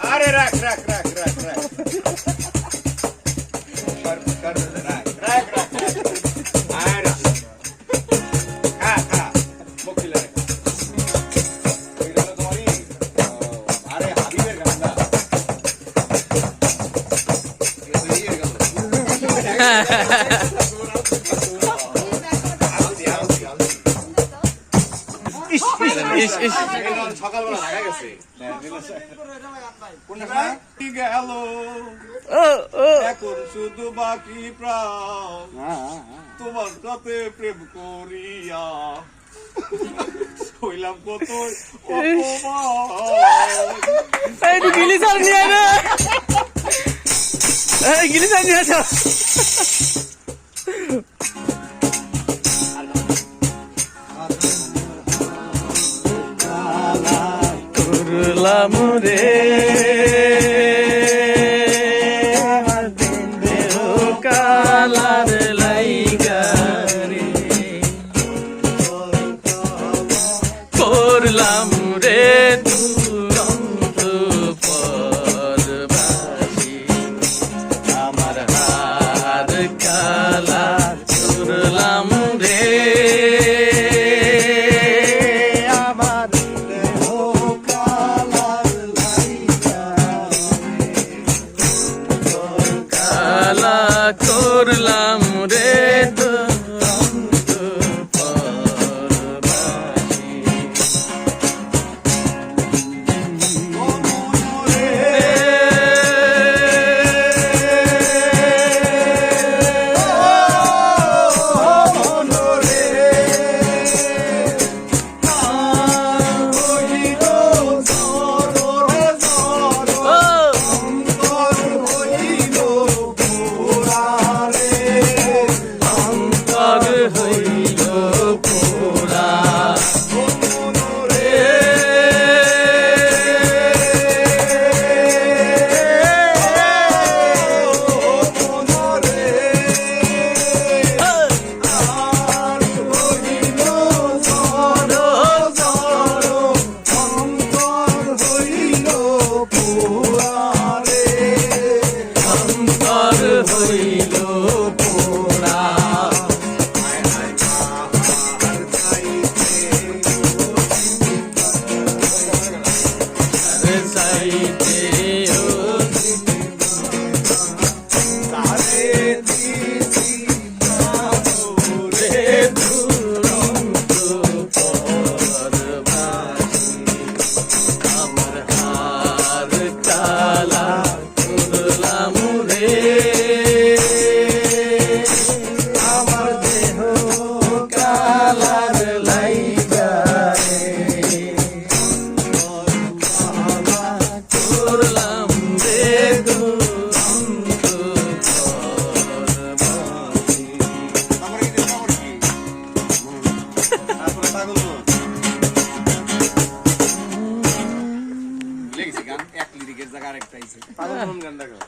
अरे राख राख राख राख राख। कर Ha ha ha ha. সকালবেলা লাগা গেছে? গেল এখন শুধু বাকি প্রাণ তোমার সাথে প্রেম করিয়া হইলাম কত গিলি সার নিয়ে গিলি সার নিয়ে করলাম রে। কালার লাইগা করলাম রে পরবাসী। আমার হার কালা করলাম। অন্তর হইল পোড়া রে సైజ్ పదమూడు గంటలకు